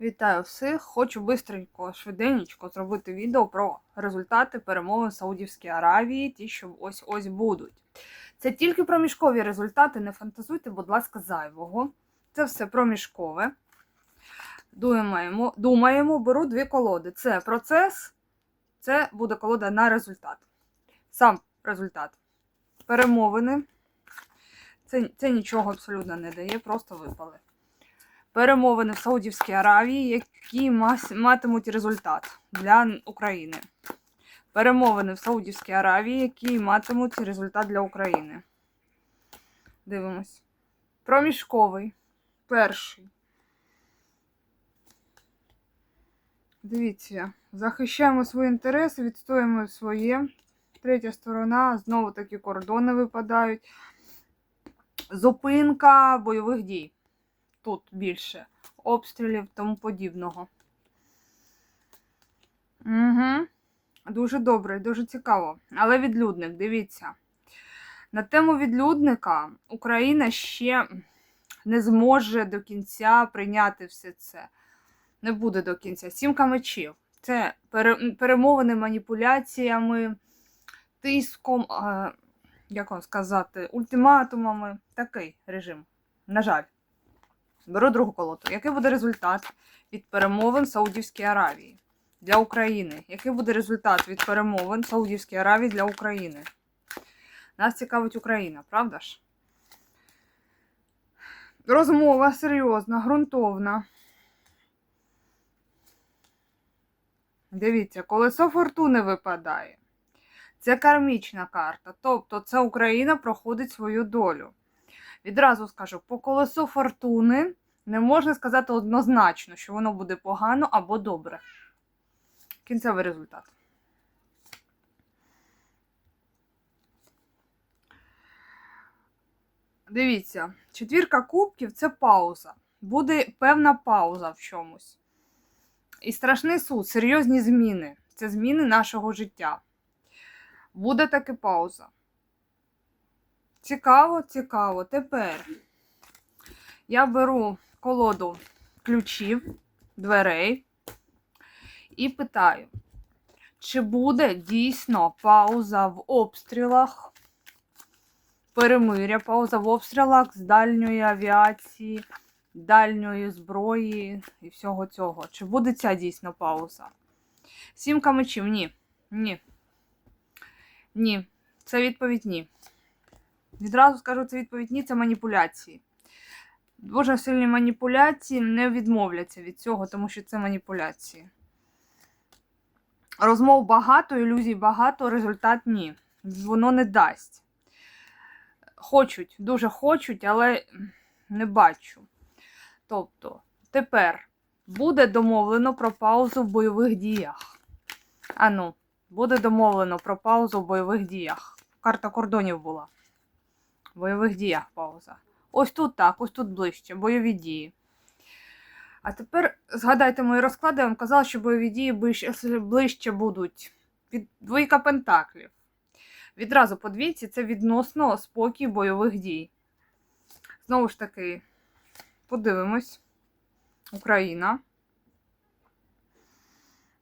Вітаю всіх! Хочу бистренько, швиденько зробити відео про результати перемовин Саудівській Аравії, ті, що ось ось будуть. Це тільки проміжкові результати, не фантазуйте, будь ласка, зайвого. Це все проміжкове. Думаємо, думаємо, беру дві колоди. Це процес, це буде колода на результат. Сам результат. Перемовини. Це, це нічого абсолютно не дає, просто випали перемовини в Саудівській Аравії, які матимуть результат для України. Перемовини в Саудівській Аравії, які матимуть результат для України. Дивимось. Проміжковий. Перший. Дивіться, захищаємо свої інтереси, відстоюємо своє. Третя сторона, знову такі кордони випадають. Зупинка бойових дій тут більше обстрілів тому подібного. Угу. Дуже добре, дуже цікаво. Але відлюдник, дивіться. На тему відлюдника Україна ще не зможе до кінця прийняти все це. Не буде до кінця. Сімка мечів. Це перемовини маніпуляціями, тиском, е, як вам сказати, ультиматумами. Такий режим. На жаль. Беру другу колоду. Який буде результат від перемовин в Саудівській Аравії для України? Який буде результат від перемовин в Саудівській Аравії для України? Нас цікавить Україна, правда ж? Розмова серйозна, ґрунтовна. Дивіться, колесо фортуни випадає. Це кармічна карта. Тобто, це Україна проходить свою долю. Відразу скажу, по колесу фортуни не можна сказати однозначно, що воно буде погано або добре. Кінцевий результат. Дивіться, четвірка кубків це пауза. Буде певна пауза в чомусь. І страшний суд, серйозні зміни. Це зміни нашого життя. Буде таки пауза. Цікаво, цікаво. Тепер я беру колоду ключів, дверей і питаю, чи буде дійсно пауза в обстрілах, перемиря, пауза в обстрілах з дальньої авіації, дальньої зброї і всього цього. Чи буде ця дійсно пауза? Сімка мечів, ні. Ні. Ні. Це відповідь ні. Відразу скажу, це відповідь ні, це маніпуляції. Дуже сильні маніпуляції не відмовляться від цього, тому що це маніпуляції. Розмов багато, ілюзій багато, результат ні. Воно не дасть. Хочуть, дуже хочуть, але не бачу. Тобто, тепер буде домовлено про паузу в бойових діях. Ану, буде домовлено про паузу в бойових діях. Карта кордонів була. Бойових діях пауза. Ось тут так, ось тут ближче, бойові дії. А тепер згадайте мої розклади, я вам казала, що бойові дії ближче, будуть. Від двійка пентаклів. Відразу по це відносно спокій бойових дій. Знову ж таки, подивимось. Україна.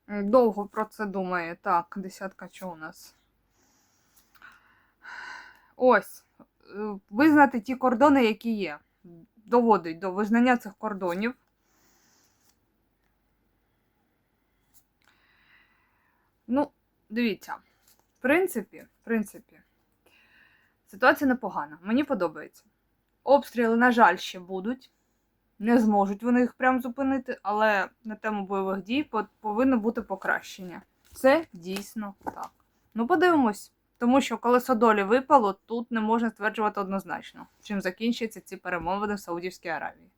Довго про це думає. Так, десятка чого у нас? Ось визнати ті кордони, які є. Доводить до визнання цих кордонів. Ну, дивіться, в принципі, в принципі, ситуація непогана. Мені подобається. Обстріли, на жаль, ще будуть. Не зможуть вони їх прям зупинити, але на тему бойових дій повинно бути покращення. Це дійсно так. Ну, подивимось. Тому що колесо долі випало, тут не можна стверджувати однозначно, чим закінчаться ці перемовини в Саудівській Аравії.